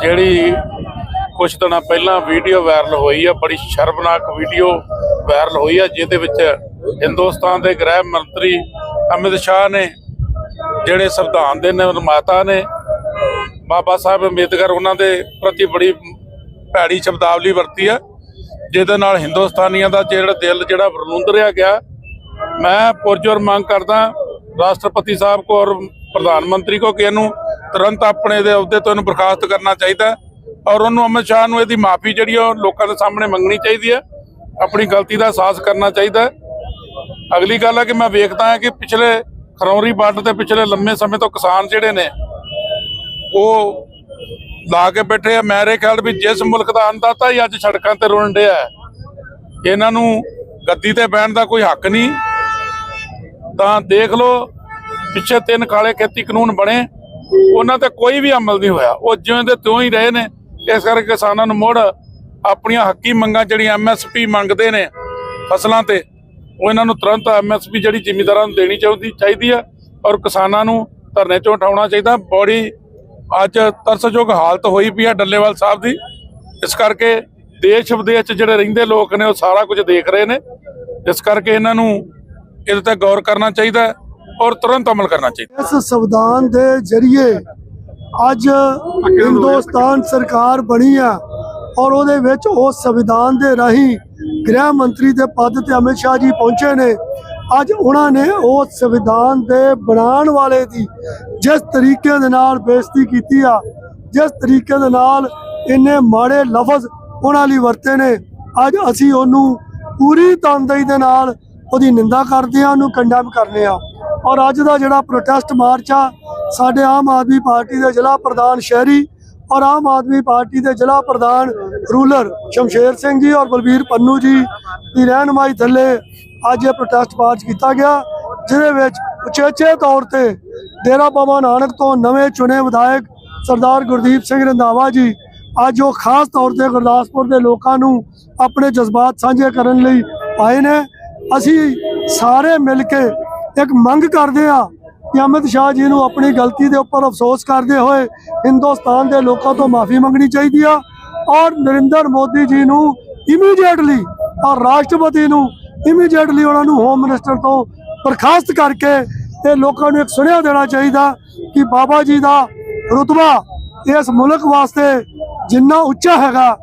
ਜਿਹੜੀ ਕੁਝ ਦਿਨਾਂ ਪਹਿਲਾਂ ਵੀਡੀਓ ਵਾਇਰਲ ਹੋਈ ਆ, ਬੜੀ ਸ਼ਰਮਨਾਕ ਵੀਡੀਓ ਵਾਇਰਲ ਹੋਈ ਆ, ਜਿਹਦੇ ਵਿੱਚ ਹਿੰਦੁਸਤਾਨ ਦੇ ਗ੍ਰਹਿ ਮੰਤਰੀ ਅਮਿਤ ਸ਼ਾਹ ਨੇ, ਜਿਹੜੇ ਸੰਵਿਧਾਨ ਦੇ ਨਿਰਮਾਤਾ ਨੇ, ਬਾਬਾ ਸਾਹਿਬ ਅੰਬੇਦਕਰ ਉਹਨਾਂ ਦੇ ਪ੍ਰਤੀ ਬੜੀ ਭੈੜੀ ਸ਼ਬਦਾਵਲੀ ਵਰਤੀ ਆ, ਜਿਹਦੇ ਨਾਲ ਹਿੰਦੁਸਤਾਨੀਆਂ ਦਾ ਜਿਹੜਾ ਦਿਲ, ਜਿਹੜਾ ਵਰਲੁੰਦਰਿਆ ਗਿਆ। ਮੈਂ ਪੁਰਜੋਰ ਮੰਗ ਕਰਦਾ ਰਾਸ਼ਟਰਪਤੀ ਸਾਹਿਬ ਕੋ ਔਰ ਪ੍ਰਧਾਨ ਮੰਤਰੀ ਕੋ ਕਿ ਇਹਨੂੰ ਤੁਰੰਤ ਆਪਣੇ ਦੇ ਅਹੁਦੇ ਤੋਂ ਇਹਨੂੰ ਬਰਖਾਸਤ ਕਰਨਾ ਚਾਹੀਦਾ। ਔਰ ਉਹਨੂੰ ਅਮਿਤ ਸ਼ਾਹ ਨੂੰ ਇਹਦੀ ਮਾਫੀ ਜਿਹੜੀ ਆ ਉਹ ਲੋਕਾਂ ਦੇ ਸਾਹਮਣੇ ਮੰਗਣੀ ਚਾਹੀਦੀ ਹੈ ਆਪਣੀ ਗਲਤੀ ਦਾ ਅਹਿਸਾਸ ਕਰਨਾ ਚਾਹੀਦਾ ਹੈ। ਅਗਲੀ ਗੱਲ ਹੈ ਕਿ ਮੈਂ ਵੇਖਦਾ ਹਾਂ ਕਿ ਪਿਛਲੇ ਖਰੌਰੀ ਬਾਰਡਰ ਤੇ ਪਿਛਲੇ ਲੰਮੇ ਸਮੇਂ ਤੋਂ ਕਿਸਾਨ ਜਿਹੜੇ ਨੇ ਉਹ ਲਾ ਕੇ ਬੈਠੇ ਆ। ਮੇਰੇ ਖਿਆਲ ਵੀ ਜਿਸ ਮੁਲਕ ਦਾ ਅੰਦਾਤਾ ਹੀ ਅੱਜ ਸੜਕਾਂ ਤੇ ਰੁਲਣ ਡਿਆ ਹੈ, ਇਹਨਾਂ ਨੂੰ ਗੱਦੀ ਤੇ ਬਹਿਣ ਦਾ ਕੋਈ ਹੱਕ ਨਹੀਂ। ਤਾਂ ਦੇਖ ਲਓ ਪਿੱਛੇ ਤਿੰਨ ਕਾਲੇ ਖੇਤੀ ਕਾਨੂੰਨ ਬਣੇ ਉਹਨਾਂ ਤੇ ਕੋਈ ਵੀ ਅਮਲ ਨਹੀਂ ਹੋਇਆ। ਉਹ ਜਿਵੇਂ ਦੇ ਤਿਉਂ ਹੀ ਰਹੇ ਨੇ। ਇਸ ਕਰਕੇ ਕਿਸਾਨਾਂ ਨੂੰ ਮੁੜ ਆਪਣੀਆਂ ਹੱਕੀ ਮੰਗਾਂ ਜਿਹੜੀਆਂ ਐਮਐਸਪੀ ਮੰਗਦੇ ਨੇ ਫਸਲਾਂ ਤੇ, ਉਹ ਇਹਨਾਂ ਨੂੰ ਤੁਰੰਤ ਐਮਐਸਪੀ ਜਿਹੜੀ ਜ਼ਿਮੀਂਦਾਰਾਂ ਨੂੰ ਦੇਣੀ ਚਾਹੀਦੀ ਚਾਹੀਦੀ ਆ ਔਰ ਕਿਸਾਨਾਂ ਨੂੰ ਧਰਨੇ ਚੋਂ ਉਠਾਉਣਾ ਚਾਹੀਦਾ। ਬੜੀ ਅੱਜ ਤਰਸਯੋਗ ਹਾਲਤ ਹੋਈ ਪਈ ਆ ਡੱਲੇਵਾਲ ਸਾਹਿਬ ਦੀ। ਇਸ ਕਰਕੇ ਦੇਸ਼ ਵਿਦੇਸ਼ ਜਿਹੜੇ ਰਹਿੰਦੇ ਲੋਕ ਨੇ, ਉਹ ਸਾਰਾ ਕੁਝ ਦੇਖ ਰਹੇ ਨੇ। ਇਸ ਕਰਕੇ ਇਹਨਾਂ ਨੂੰ ਇਹਦੇ ਤੇ ਗੌਰ ਕਰਨਾ ਚਾਹੀਦਾ ਔਰ ਤੁਰੰਤ ਅਮਲ ਕਰਨਾ ਚਾਹੀਦਾ। ਇਸ ਸੰਵਿਧਾਨ ਦੇ ਜ਼ਰੀਏ ਅੱਜ ਹਿੰਦੁਸਤਾਨ ਸਰਕਾਰ ਬਣੀ ਆ ਔਰ ਉਹਦੇ ਵਿੱਚ ਉਹ ਸੰਵਿਧਾਨ ਦੇ ਰਾਹੀਂ ਗ੍ਰਹਿ ਮੰਤਰੀ ਦੇ ਪਦ ਤੇ ਅਮਿਤ ਸ਼ਾਹ ਜੀ ਪਹੁੰਚੇ ਨੇ। ਅੱਜ ਉਹਨਾਂ ਨੇ ਉਹ ਸੰਵਿਧਾਨ ਦੇ ਬਣਾਉਣ ਵਾਲੇ ਦੀ ਜਿਸ ਤਰੀਕੇ ਦੇ ਨਾਲ ਬੇਇੱਜ਼ਤੀ ਕੀਤੀ ਆ, ਜਿਸ ਤਰੀਕੇ ਦੇ ਨਾਲ ਇੰਨੇ ਮਾੜੇ ਲਫ਼ਜ਼ ਉਹਨਾਂ ਲਈ ਵਰਤੇ ਨੇ। ਅੱਜ ਅਸੀਂ ਉਹਨੂੰ ਪੂਰੀ ਤਨਦੇਹੀ ਦੇ ਨਾਲ ਉਹਦੀ ਨਿੰਦਾ ਕਰਦੇ ਆ ਉਹਨੂੰ ਕੰਡੈਮ ਕਰਨੇ ਆ ਔਰ ਅੱਜ ਦਾ ਜਿਹੜਾ ਪ੍ਰੋਟੈਸਟ ਮਾਰਚ ਆ ਸਾਡੇ ਆਮ ਆਦਮੀ ਪਾਰਟੀ ਦੇ ਜ਼ਿਲ੍ਹਾ ਪ੍ਰਧਾਨ ਸ਼ਹਿਰੀ ਔਰ ਆਮ ਆਦਮੀ ਪਾਰਟੀ ਦੇ ਜ਼ਿਲ੍ਹਾ ਪ੍ਰਧਾਨ ਰੂਲਰ ਸ਼ਮਸ਼ੇਰ ਸਿੰਘ ਜੀ ਔਰ ਬਲਬੀਰ ਪੰਨੂ ਜੀ ਦੀ ਰਹਿਨਮਾਈ ਥੱਲੇ ਅੱਜ ਇਹ ਪ੍ਰੋਟੈਸਟ ਮਾਰਚ ਕੀਤਾ ਗਿਆ, ਜਿਹਦੇ ਵਿੱਚ ਉਚੇਚੇ ਤੌਰ ਤੇ ਡੇਰਾ ਬਾਬਾ ਨਾਨਕ ਤੋਂ ਨਵੇਂ ਚੁਣੇ ਵਿਧਾਇਕ ਸਰਦਾਰ ਗੁਰਦੀਪ ਸਿੰਘ ਰੰਧਾਵਾ ਜੀ ਅੱਜ ਉਹ ਖਾਸ ਤੌਰ ਤੇ ਗੁਰਦਾਸਪੁਰ ਦੇ ਲੋਕਾਂ ਨੂੰ ਆਪਣੇ ਜਜ਼ਬਾਤ ਸਾਂਝੇ ਕਰਨ ਲਈ ਆਏ ਨੇ। ਅਸੀਂ ਸਾਰੇ ਮਿਲ ਕੇ ਇੱਕ ਮੰਗ ਕਰਦੇ ਆ ਕਿ ਅਮਿਤ ਸ਼ਾਹ ਜੀ ਨੂੰ ਆਪਣੀ ਗਲਤੀ ਦੇ ਉੱਪਰ ਅਫਸੋਸ ਕਰਦੇ ਹੋਏ ਹਿੰਦੁਸਤਾਨ ਦੇ ਲੋਕਾਂ ਤੋਂ ਮਾਫੀ ਮੰਗਣੀ ਚਾਹੀਦੀ ਆ ਔਰ ਨਰਿੰਦਰ ਮੋਦੀ ਜੀ ਨੂੰ ਇਮੀਡੀਏਟਲੀ ਔਰ ਰਾਸ਼ਟਰਪਤੀ ਨੂੰ ਇਮੀਡੀਏਟਲੀ ਉਹਨਾਂ ਨੂੰ ਹੋਮ ਮਿਨਿਸਟਰ ਤੋਂ ਬਰਖਾਸਤ ਕਰਕੇ ਇਹ ਲੋਕਾਂ ਨੂੰ ਇੱਕ ਸੁਨੇਹਾ ਦੇਣਾ ਚਾਹੀਦਾ ਕਿ ਬਾਬਾ ਜੀ ਦਾ ਰੁਤਬਾ ਇਸ ਮੁਲਕ ਵਾਸਤੇ ਜਿੰਨਾ ਉੱਚਾ ਹੈਗਾ,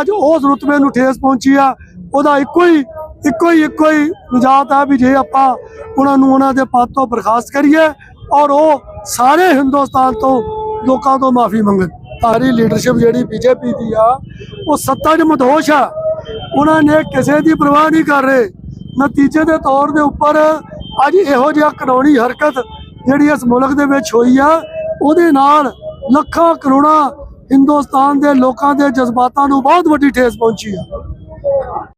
ਅੱਜ ਉਸ ਰੁਤਬੇ ਨੂੰ ਠੇਸ ਪਹੁੰਚੀ ਆ, ਉਹਦਾ ਇੱਕੋ ਹੀ ਇੱਕੋ ਹੀ ਇੱਕੋ ਹੀ ਨਿਜਾਤ ਹੈ ਵੀ ਜੇ ਆਪਾਂ ਉਹਨਾਂ ਨੂੰ ਉਹਨਾਂ ਦੇ ਪਦ ਤੋਂ ਬਰਖਾਸਤ ਕਰੀਏ ਔਰ ਉਹ ਸਾਰੇ ਹਿੰਦੁਸਤਾਨ ਤੋਂ ਲੋਕਾਂ ਤੋਂ ਮਾਫੀ ਮੰਗਣ ਸਾਰੀ ਲੀਡਰਸ਼ਿਪ ਜਿਹੜੀ ਬੀਜੇਪੀ ਦੀ ਆ, ਉਹ ਸੱਤਾ 'ਚ ਮਦੋਸ਼ ਆ। ਉਹਨਾਂ ਨੇ ਕਿਸੇ ਦੀ ਪਰਵਾਹ ਨਹੀਂ ਕਰ ਰਹੇ। ਨਤੀਜੇ ਦੇ ਤੌਰ ਦੇ ਉੱਪਰ ਅੱਜ ਇਹੋ ਜਿਹਾ ਕਾਨੂੰਨੀ ਹਰਕਤ ਜਿਹੜੀ ਇਸ ਮੁਲਕ ਦੇ ਵਿੱਚ ਹੋਈ ਆ, ਉਹਦੇ ਨਾਲ ਲੱਖਾਂ ਕਰੋੜਾਂ ਹਿੰਦੁਸਤਾਨ ਦੇ ਲੋਕਾਂ ਦੇ ਜਜ਼ਬਾਤਾਂ ਨੂੰ ਬਹੁਤ ਵੱਡੀ ਠੇਸ ਪਹੁੰਚੀ ਆ।